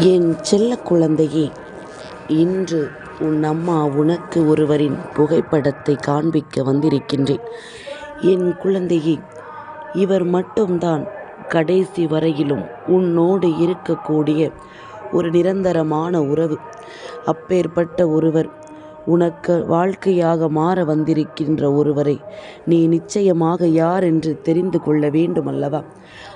என் செல்ல குழந்தையே இன்று உன் அம்மா உனக்கு ஒருவரின் புகைப்படத்தை காண்பிக்க வந்திருக்கின்றேன். என் குழந்தையே இவர் மட்டும்தான் கடைசி வரையிலும் உன்னோடு இருக்கக்கூடிய ஒரு நிரந்தரமான உறவு. அப்பேற்பட்ட ஒருவர் உனக்கு வாழ்க்கையாக மாற வந்திருக்கின்ற ஒருவரை நீ நிச்சயமாக யார் என்று தெரிந்து கொள்ள வேண்டும் அல்லவா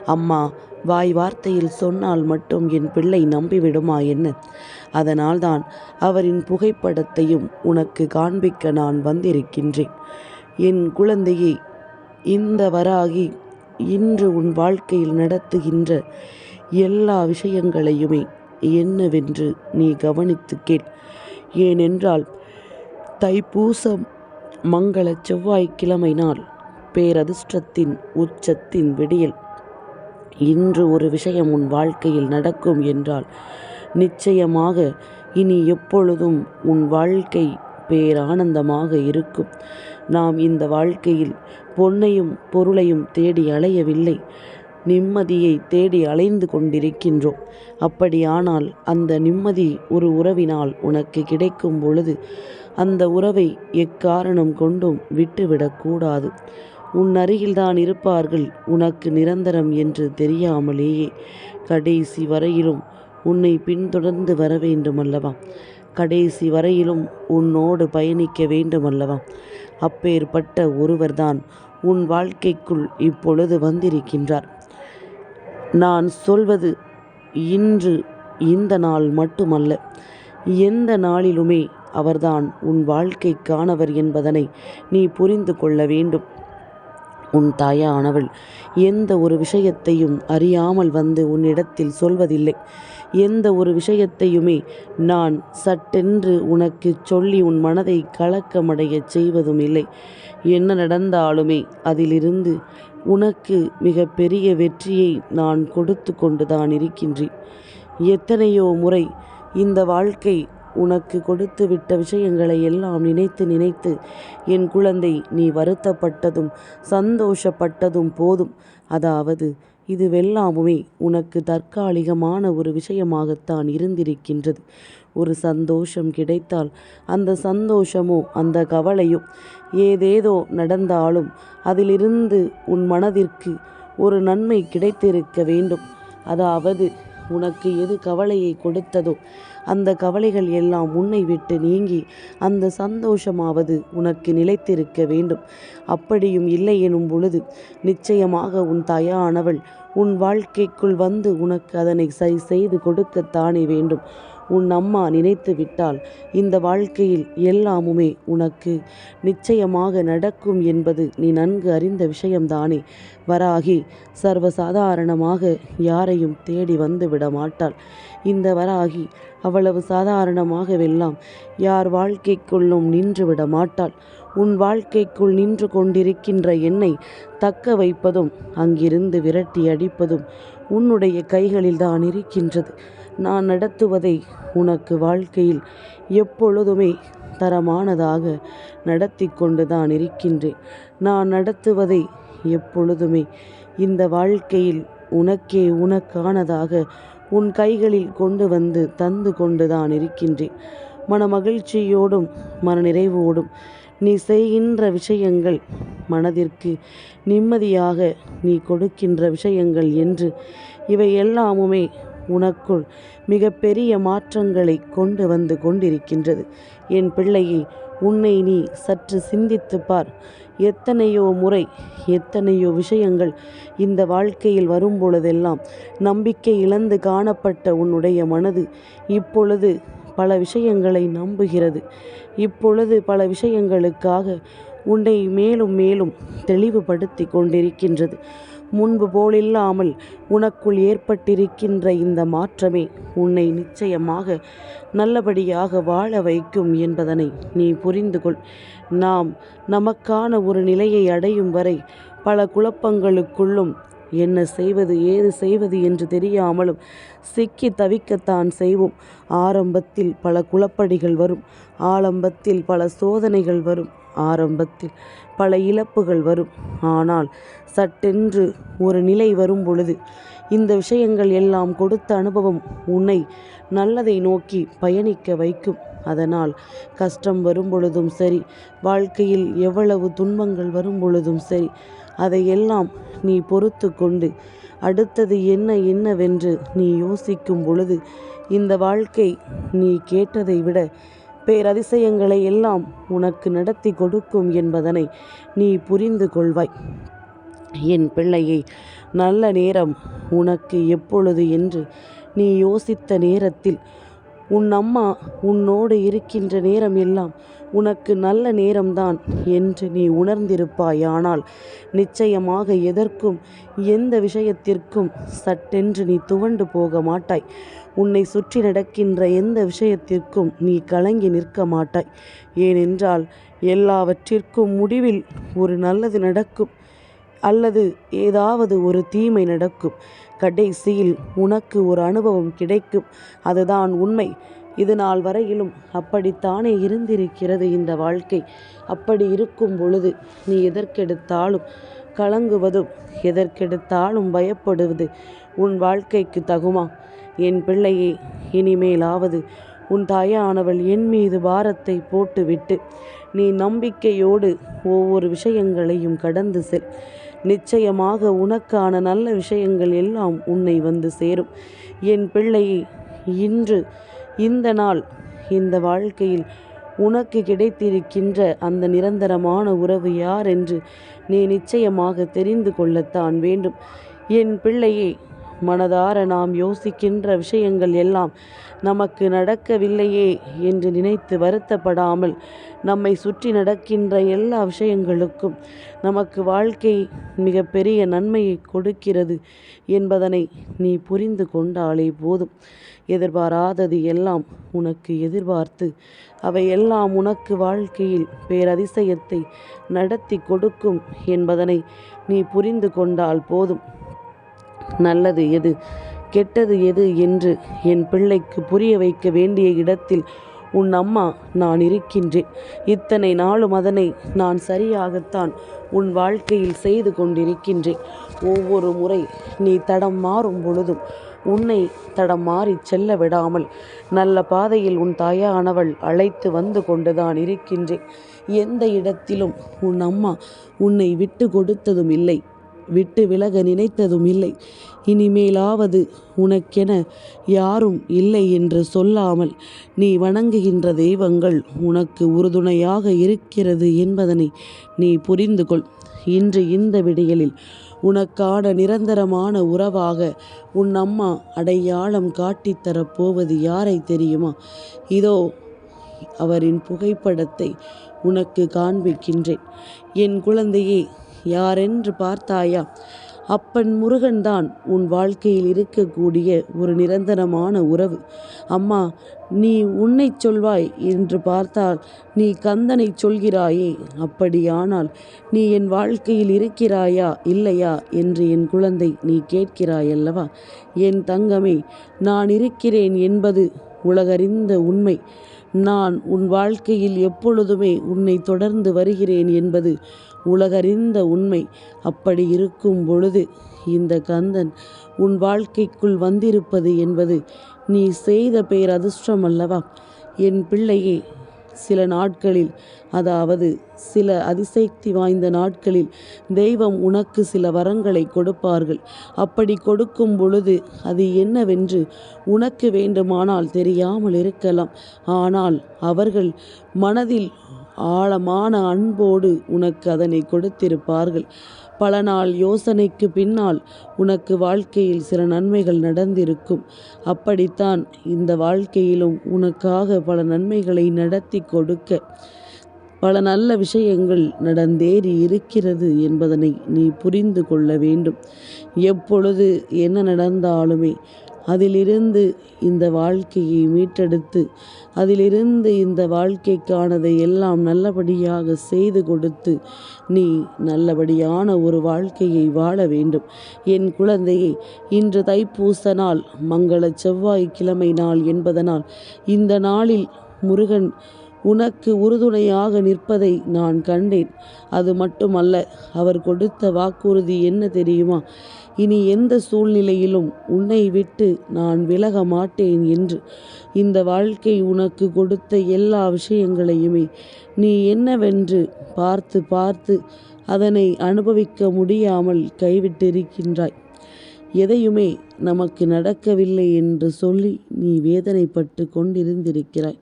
அம்மா வாய் வார்த்தையில் சொன்னால் மட்டும் என் பிள்ளை நம்பிவிடுமா என்ன? அதனால்தான் அவரின் புகைப்படத்தையும் உனக்கு காண்பிக்க நான் வந்திருக்கின்றேன். என் குழந்தையை இந்த வராகி இன்று உன் வாழ்க்கையில் நடத்துகின்ற எல்லா விஷயங்களையுமே என்னவென்று நீ கவனித்து கேள். ஏனென்றால் தைப்பூசம் மங்கள செவ்வாய்க்கிழமை நாள் பேரதிர்ஷ்டத்தின் உச்சத்தின் விடியல் இன்று ஒரு விஷயம் உன் வாழ்க்கையில் நடக்கும் என்றால் நிச்சயமாக இனி எப்பொழுதும் உன் வாழ்க்கை பேரானந்தமாக இருக்கும். நாம் இந்த வாழ்க்கையில் பொன்னையும் பொருளையும் தேடி அலையவில்லை. நிம்மதியை தேடி அலைந்து கொண்டிருக்கின்றோம். அப்படியானால் அந்த நிம்மதி ஒரு உறவினால் உனக்கு கிடைக்கும் பொழுது அந்த உறவை எக்காரணம் கொண்டும் விட்டுவிடக்கூடாது உன் அருகில்தான் இருப்பார்கள். உனக்கு நிரந்தரம் என்று தெரியாமலேயே கடைசி வரையிலும் உன்னை பின்தொடர்ந்து வர வேண்டுமல்லவா? கடைசி வரையிலும் உன்னோடு பயணிக்க வேண்டுமல்லவா? அப்பேற்பட்ட ஒருவர்தான் உன் வாழ்க்கைக்குள் இப்பொழுது வந்திருக்கின்றார். நான் சொல்வது இன்று இந்த நாள் மட்டுமல்ல. எந்த நாளிலுமே அவர்தான் உன் வாழ்க்கைக்கானவர் என்பதனை நீ புரிந்து கொள்ள வேண்டும். உன் தாயானவள் எந்த ஒரு விஷயத்தையும் அறியாமல் வந்து உன்னிடத்தில் சொல்வதில்லை. எந்த ஒரு விஷயத்தையுமே நான் சட்டென்று உனக்கு சொல்லி உன் மனதை கலக்கமடையச் செய்வதும் இல்லை என்ன நடந்தாலுமே அதிலிருந்து உனக்கு மிக பெரிய வெற்றியை நான் கொடுத்து கொண்டுதான் இருக்கின்றேன். எத்தனையோ முறை இந்த வாழ்க்கை உனக்கு கொடுத்து விட்ட விஷயங்களை எல்லாம் நினைத்து நினைத்து என் குழந்தை நீ வருத்தப்பட்டதும் சந்தோஷப்பட்டதும் போதும். அதாவது இதுவெல்லாமுமே உனக்கு தற்காலிகமான ஒரு விஷயமாகத்தான் இருந்திருக்கின்றது. ஒரு சந்தோஷம் கிடைத்தால் அந்த சந்தோஷமோ அந்த கவலையோ ஏதேதோ நடந்தாலும் அதிலிருந்து உன் மனதிற்கு ஒரு நன்மை கிடைத்திருக்க வேண்டும். அதாவது உனக்கு எது கவலையை கொடுத்ததோ அந்த கவலைகள் எல்லாம் உன்னை விட்டு நீங்கி அந்த சந்தோஷமாவது உனக்கு நிலைத்திருக்க வேண்டும். அப்படியும் இல்லை எனும் பொழுது நிச்சயமாக உன் தயானவள் உன் வாழ்க்கைக்குள் வந்து உனக்கு அதனை சரி செய்து கொடுக்கத்தானே வேண்டும். உன் அம்மா நினைத்து விட்டால் இந்த வாழ்க்கையில் எல்லாமுமே உனக்கு நிச்சயமாக நடக்கும் என்பது நீ நன்கு அறிந்த விஷயம்தானே. வராகி சர்வசாதாரணமாக யாரையும் தேடி வந்து விட மாட்டாள் இந்த வராகி. அவ்வளவு சாதாரணமாகவெல்லாம் யார் வாழ்க்கைக்குள்ளும் நின்று விட மாட்டாள் உன் வாழ்க்கைக்குள் நின்று கொண்டிருக்கின்ற என்னை தக்க வைப்பதும் அங்கிருந்து விரட்டி அடிப்பதும் உன்னுடைய கைகளில் தான் இருக்கின்றது. நான் நடத்துவதை உனக்கு வாழ்க்கையில் எப்பொழுதுமே தரமானதாக நடத்தி கொண்டு தான் இருக்கின்றேன். நான் நடத்துவதை எப்பொழுதுமே இந்த வாழ்க்கையில் உனக்கே உனக்கானதாக உன் கைகளில் கொண்டு வந்து தந்து கொண்டு தான் இருக்கின்றேன். மன மகிழ்ச்சியோடும் மனநிறைவோடும் நீ செய்கின்ற விஷயங்கள் மனதிற்கு நிம்மதியாக நீ கொடுக்கின்ற விஷயங்கள் என்று இவை எல்லாமுமே உனக்குள் மிகப்பெரிய மாற்றங்களை கொண்டு வந்து கொண்டிருக்கின்றது. என் பிள்ளையை உன்னை நீ சற்று சிந்தித்து பார். எத்தனையோ முறை எத்தனையோ விஷயங்கள் இந்த வாழ்க்கையில் வரும் பொழுதெல்லாம் நம்பிக்கை இழந்து காணப்பட்ட உன்னுடைய மனது இப்பொழுது பல விஷயங்களை நம்புகிறது. இப்பொழுது பல விஷயங்களுக்காக உன்னை மேலும் மேலும் தெளிவுபடுத்தி கொண்டிருக்கின்றது. முன்பு போலில்லாமல் உனக்குள் ஏற்பட்டிருக்கின்ற இந்த மாற்றமே உன்னை நிச்சயமாக நல்லபடியாக வாழ வைக்கும் என்பதனை நீ புரிந்து கொள் நாம் நமக்கான ஒரு நிலையை அடையும் வரை பல குழப்பங்களுக்குள்ளும் என்ன செய்வது ஏது செய்வது என்று தெரியாமலும் சிக்கி தவிக்கத்தான் செய்வோம். ஆரம்பத்தில் பல குழப்படிகள் வரும். ஆரம்பத்தில் பல சோதனைகள் வரும். ஆரம்பத்தில் பல இழப்புகள் வரும். ஆனால் சட்டென்று ஒரு நிலை வரும் பொழுது இந்த விஷயங்கள் எல்லாம் கொடுத்த அனுபவம் உன்னை நல்லதை நோக்கி பயணிக்க வைக்கும். அதனால் கஷ்டம் வரும் பொழுதும் சரி வாழ்க்கையில் எவ்வளவு துன்பங்கள் வரும் பொழுதும் சரி அதையெல்லாம் நீ பொறுத்து கொண்டு அடுத்தது என்ன என்னவென்று நீ யோசிக்கும் பொழுது இந்த வாழ்க்கை நீ கேட்டதை விட பேரதிசயங்களை எல்லாம் உனக்கு நடத்தி கொடுக்கும் என்பதனை நீ புரிந்து கொள்வாய். என் பிள்ளையை நல்ல நேரம் உனக்கு எப்பொழுது என்று நீ யோசித்த நேரத்தில் உன் அம்மா உன்னோடு இருக்கின்ற நேரம் எல்லாம் உனக்கு நல்ல நேரம்தான் என்று நீ உணர்ந்திருப்பாய். ஆனால் நிச்சயமாக எதற்கும் எந்த விஷயத்திற்கும் சட்டென்று நீ துவண்டு போக மாட்டாய். உன்னை சுற்றி நடக்கின்ற எந்த விஷயத்திற்கும் நீ கலங்கி நிற்க மாட்டாய். ஏனென்றால் எல்லாவற்றிற்கும் முடிவில் ஒரு நல்லது நடக்கும் அல்லது ஏதாவது ஒரு தீமை நடக்கும். கடைசியில் உனக்கு ஒரு அனுபவம் கிடைக்கும். அதுதான் உண்மை. இது நாள் வரையிலும் அப்படித்தானே இருந்திருக்கிறது இந்த வாழ்க்கை. அப்படி இருக்கும் பொழுது நீ எதற்கெடுத்தாலும் கலங்குவதும் எதற்கெடுத்தாலும் பயப்படுவது உன் வாழ்க்கைக்கு தகுமா? என் பிள்ளையே இனிமேலாவது உன் தாயானவள் என் மீது பாரத்தை போட்டுவிட்டு நீ நம்பிக்கையோடு ஒவ்வொரு விஷயங்களையும் கடந்து செல். நிச்சயமாக உனக்கான நல்ல விஷயங்கள் எல்லாம் உன்னை வந்து சேரும். என் பிள்ளையை இன்று இந்த நாள் இந்த வாழ்க்கையில் உனக்கு கிடைத்திருக்கின்ற அந்த நிரந்தரமான உறவு யார் என்று நீ நிச்சயமாக தெரிந்து கொள்ளத்தான் வேண்டும். என் பிள்ளையே மனதார நாம் யோசிக்கின்ற விஷயங்கள் எல்லாம் நமக்கு நடக்கவில்லையே என்று நினைத்து வருத்தப்படாமல் நம்மை சுற்றி நடக்கின்ற எல்லா விஷயங்களுக்கும் நமக்கு வாழ்க்கை மிகப்பெரிய நன்மையை கொடுக்கிறது என்பதனை நீ புரிந்து கொண்டாலே போதும். எதிர்பாராதது எல்லாம் உனக்கு எதிர்பார்த்து அவை எல்லாம் உனக்கு வாழ்க்கையில் பேரதிசயத்தை நடத்தி கொடுக்கும் என்பதனை நீ புரிந்து கொண்டால் போதும். நல்லது எது கெட்டது எது என்று என் பிள்ளைக்கு புரிய வைக்க வேண்டிய இடத்தில் உன் அம்மா நான் இருக்கின்றேன். இத்தனை நாளும் அதனை நான் சரியாகத்தான் உன் வாழ்க்கையில் செய்து கொண்டிருக்கின்றேன். ஒவ்வொரு முறை நீ தடம் மாறும் பொழுதும் உன்னை தடம் மாறி செல்ல விடாமல் நல்ல பாதையில் உன் தாயானவள் அழைத்து வந்து கொண்டுதான் இருக்கின்றேன். எந்த இடத்திலும் உன் அம்மா உன்னை விட்டு கொடுத்ததும் இல்லை விட்டு விலக நினைத்ததும் இல்லை. இனிமேலாவது உனக்கென யாரும் இல்லை என்று சொல்லாமல் நீ வணங்குகின்ற தெய்வங்கள் உனக்கு உறுதுணையாக இருக்கிறது என்பதனை நீ புரிந்து கொள் இன்று இந்த விடியலில் உனக்கான நிரந்தரமான உறவாக உன் அம்மா அடையாளம் காட்டித்தரப் போவது யாரை தெரியுமா? இதோ அவரின் புகைப்படத்தை உனக்கு காண்பிக்கின்றேன். என் குழந்தையே யாரென்று பார்த்தாயா? அப்பன் முருகன்தான் உன் வாழ்க்கையில் இருக்கக்கூடிய ஒரு நிரந்தரமான உறவு. அம்மா நீ உன்னை சொல்வாய் என்று பார்த்தால் நீ கந்தனை சொல்கிறாயே அப்படியானால் நீ என் வாழ்க்கையில் இருக்கிறாயா இல்லையா என்று என் குழந்தை நீ கேட்கிறாயல்லவா? என் தங்கமே நான் இருக்கிறேன் என்பது உலகறிந்த உண்மை. நான் உன் வாழ்க்கையில் எப்பொழுதுமே உன்னை தொடர்ந்து வருகிறேன் என்பது உலகறிந்த உண்மை அப்படி இருக்கும் பொழுது இந்த கந்தன் உன் வாழ்க்கைக்குள் வந்திருப்பது என்பது நீ செய்த பேர் அதிர்ஷ்டம் அல்லவா என் பிள்ளையே சில நாட்களில் அதாவது சில அதிசக்தி வாய்ந்த நாட்களில் தெய்வம் உனக்கு சில வரங்களை கொடுப்பார்கள். அப்படி கொடுக்கும் பொழுது அது என்னவென்று உனக்கு வேண்டுமானால் தெரியாமல் இருக்கலாம். ஆனால் அவர்கள் மனதில் ஆழமான அன்போடு உனக்கு அதனை கொடுத்திருப்பார்கள். பல நாள் யோசனைக்கு பின்னால் உனக்கு வாழ்க்கையில் சில நன்மைகள் நடந்திருக்கும். அப்படித்தான் இந்த வாழ்க்கையிலும் உனக்காக பல நன்மைகளை நடத்தி கொடுக்க பல நல்ல விஷயங்கள் நடந்தேறி இருக்கிறது என்பதனை நீ புரிந்து கொள்ள வேண்டும். எப்பொழுது என்ன நடந்தாலுமே அதிலிருந்து இந்த வாழ்க்கையை மீட்டெடுத்து அதிலிருந்து இந்த வாழ்க்கைக்கானதை எல்லாம் நல்லபடியாக செய்து கொடுத்து நீ நல்லபடியான ஒரு வாழ்க்கையை வாழ வேண்டும். என் குழந்தையை இன்று தைப்பூச நாள் மங்கள செவ்வாய்க்கிழமை நாள் என்பதனால் இந்த நாளில் முருகன் உனக்கு உறுதுணையாக நிற்பதை நான் கண்டேன். அது மட்டுமல்ல அவர் கொடுத்த வாக்குறுதி என்ன தெரியுமா? இனி எந்த சூழ்நிலையிலும் உன்னை விட்டு நான் விலக மாட்டேன் என்று. இந்த வாழ்க்கை உனக்கு கொடுத்த எல்லா விஷயங்களையுமே நீ என்னவென்று பார்த்து பார்த்து அதனை அனுபவிக்க முடியாமல் கைவிட்டிருக்கின்றாய். எதையுமே நமக்கு நடக்கவில்லை என்று சொல்லி நீ வேதனைப்பட்டு கொண்டிருந்திருக்கிறாய்.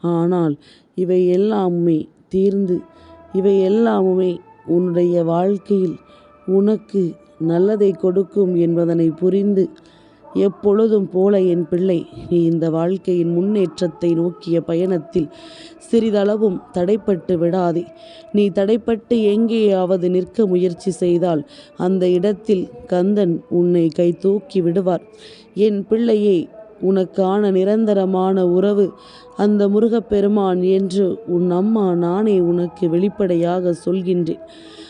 ஆனால் இவை எல்லாமுமே தீர்ந்து இவை எல்லாமுமே உன்னுடைய வாழ்க்கையில் உனக்கு நல்லதை கொடுக்கும் என்பதனை புரிந்து எப்பொழுதும் போல என் பிள்ளை நீ இந்த வாழ்க்கையின் முன்னேற்றத்தை நோக்கிய பயணத்தில் சிறிதளவும் தடைப்பட்டு விடாதே. நீ தடைப்பட்டு எங்கேயாவது நிற்க முயற்சி செய்தால் அந்த இடத்தில் கந்தன் உன்னை கை தூக்கி விடுவார். என் பிள்ளையே உனக்கான நிரந்தரமான உறவு அந்த முருகப்பெருமான் என்று உன் அம்மா நானே உனக்கு வெளிப்படையாக சொல்கின்றேன்.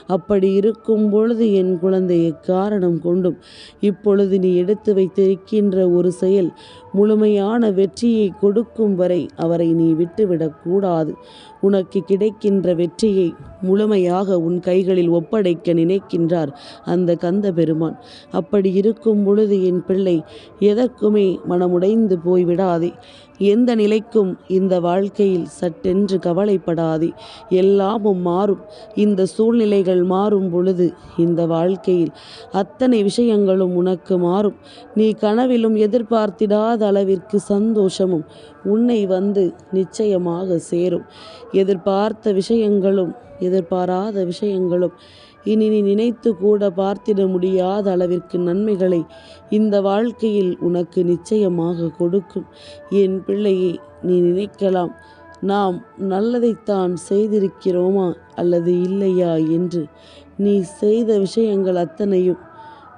அப்படி இருக்கும் பொழுது என் குழந்தையை காரணம் கொண்டும் இப்பொழுது நீ எடுத்து வைத்திருக்கின்ற ஒரு செயல் முழுமையான வெற்றியை கொடுக்கும் வரை அவரை நீ விட்டுவிடக்கூடாது உனக்கு கிடைக்கின்ற வெற்றியை முழுமையாக உன் கைகளில் ஒப்படைக்க நினைக்கின்றார் அந்த கந்த பெருமான் அப்படி இருக்கும் பொழுது என் பிள்ளை எதற்குமே மனமுடைந்து போய்விடாதே. எந்த நிலைக்கும் இந்த வாழ்க்கையில் சட்டென்று கவலைப்படாதே. எல்லாமும் மாறும். இந்த சூழ்நிலைகள் மாறும் பொழுது இந்த வாழ்க்கையில் அத்தனை விஷயங்களும் உனக்கு மாறும். நீ கனவிலும் எதிர்பார்த்திடாத அளவிற்கு சந்தோஷமும் உன்னை வந்து நிச்சயமாக சேரும். எதிர்பார்த்த விஷயங்களும் எதிர்பாராத விஷயங்களும் இனி நீ நினைத்து கூட பார்த்திட முடியாத அளவிற்கு நன்மைகளை இந்த வாழ்க்கையில் உனக்கு நிச்சயமாக கொடுக்கும். என் பிள்ளையை நீ நினைக்கலாம். நாம் நல்லதைத்தான் செய்திருக்கிறோமா அல்லது இல்லையா என்று. நீ செய்த விஷயங்கள் அத்தனையும்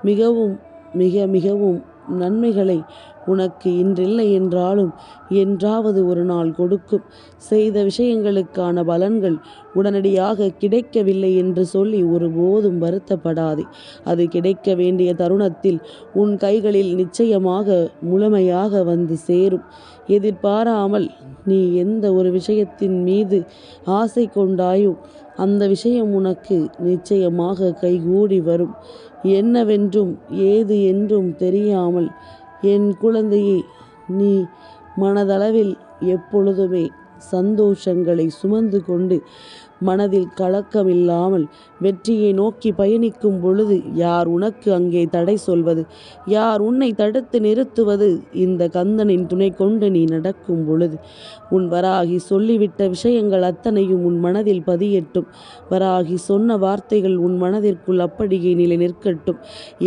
மிகவும் மிக மிகவும் நன்மைகளை உனக்கு இன்றில்லை என்றாலும் என்றாவது ஒரு நாள் கொடுக்கும். செய்த விஷயங்களுக்கான பலன்கள் உடனடியாக கிடைக்கவில்லை என்று சொல்லி ஒருபோதும் வருத்தப்படாதே. அது கிடைக்க வேண்டிய தருணத்தில் உன் கைகளில் நிச்சயமாக முழுமையாக வந்து சேரும். எதிர்பாராமல் நீ எந்த ஒரு விஷயத்தின் மீது ஆசை கொண்டாயோ அந்த விஷயம் உனக்கு நிச்சயமாக கைகூடி வரும். என்னவென்றும் ஏது என்றும் தெரியாமல் என் குழந்தையே நீ மனதளவில் எப்பொழுதுமே சந்தோஷங்களை சுமந்து கொண்டு மனதில் கலக்கமில்லாமல் வெற்றியை நோக்கி பயணிக்கும் பொழுது யார் உனக்கு அங்கே தடை சொல்வது? யார் உன்னை தடுத்து நிறுத்துவது? இந்த கந்தனின் துணை கொண்டு நீ நடக்கும் பொழுது. உன் வராகி சொல்லிவிட்ட விஷயங்கள் அத்தனையும் உன் மனதில் பதியட்டும். வராகி சொன்ன வார்த்தைகள் உன் மனதிற்குள் அப்படியே நிலை நிற்கட்டும்.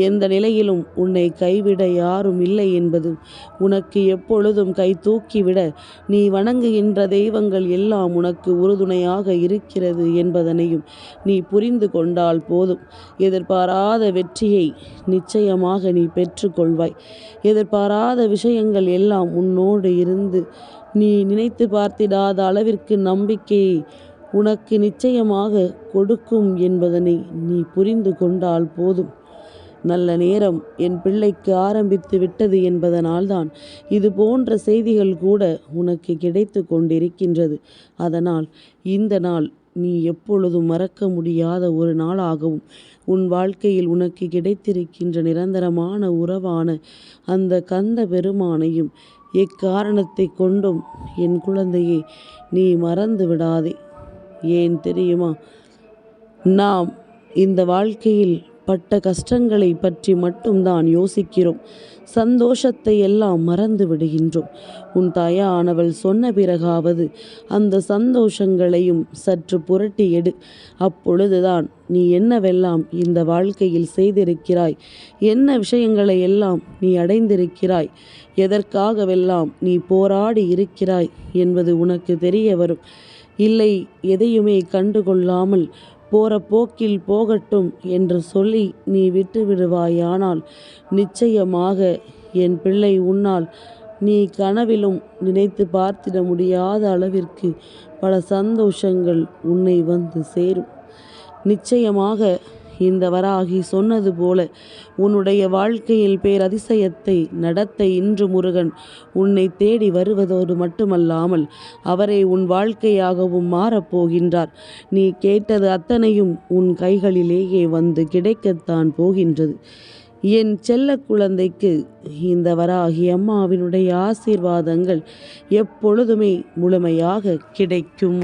எந்த நிலையிலும் உன்னை கைவிட யாரும் இல்லை என்பது உனக்கு எப்பொழுதும் கை தூக்கிவிட நீ வணங்குகின்ற தெய்வங்கள் எல்லாம் உனக்கு உறுதுணையாக இருக்கிறது என்பதனையும் நீ புரிந்து கொண்டால் போதும். எதிர்பாராத வெற்றியை நிச்சயமாக நீ பெற்றுக்கொள்வாய் எதிர்பாராத விஷயங்கள் எல்லாம் உன்னோடு இருந்து நீ நினைத்து பார்த்திடாத அளவிற்கு நம்பிக்கையை உனக்கு நிச்சயமாக கொடுக்கும் என்பதனை நீ புரிந்து கொண்டால் போதும். நல்ல நேரம் என் பிள்ளைக்கு ஆரம்பித்து விட்டது என்பதனால்தான் இது போன்ற செய்திகள் கூட உனக்கு கிடைத்து கொண்டிருக்கின்றது. அதனால் இந்த நாள் நீ எப்பொழுதும் மறக்க முடியாத ஒரு நாளாகவும் உன் வாழ்க்கையில் உனக்கு கிடைத்திருக்கின்ற நிரந்தரமான உறவான அந்த கந்த பெருமானையும் எக்காரணத்தை கொண்டும் என் குழந்தையை நீ மறந்து விடாதே. ஏன் தெரியுமா? நாம் இந்த வாழ்க்கையில் பட்ட கஷ்டங்களை பற்றி மட்டும்தான் யோசிக்கிறோம். சந்தோஷத்தை எல்லாம் மறந்து விடுகின்றோம். உன் தாயானவள் சொன்ன பிறகாவது அந்த சந்தோஷங்களையும் சற்று புரட்டி எடு. அப்பொழுதுதான் நீ என்னவெல்லாம் இந்த வாழ்க்கையில் செய்திருக்கிறாய்? என்ன விஷயங்களை எல்லாம் நீ அடைந்திருக்கிறாய்? எதற்காகவெல்லாம் நீ போராடி இருக்கிறாய்? என்பது உனக்கு தெரிய வரும். இல்லை எதையுமே கண்டுகொள்ளாமல் போற போக்கில் போகட்டும் என்று சொல்லி நீ விட்டு விடுவாயானால் நிச்சயமாக என் பிள்ளை உன்னால் நீ கனவிலும் நினைத்து பார்த்திட முடியாத அளவிற்கு பல சந்தோஷங்கள் உன்னை வந்து சேரும். நிச்சயமாக இந்த வராகி சொன்னது போல உன்னுடைய வாழ்க்கையில் பேரதிசயத்தை நடத்த இன்று முருகன். உன்னை தேடி வருவதோடு மட்டுமல்லாமல் அவரை உன் வாழ்க்கையாகவும் மாறப்போகின்றார் நீ கேட்டது அத்தனையும் உன் கைகளிலேயே வந்து கிடைக்கத்தான் போகின்றது. என் செல்ல குழந்தைக்கு இந்த வராகி அம்மாவினுடைய ஆசீர்வாதங்கள் எப்பொழுதுமே முழுமையாக கிடைக்கும்.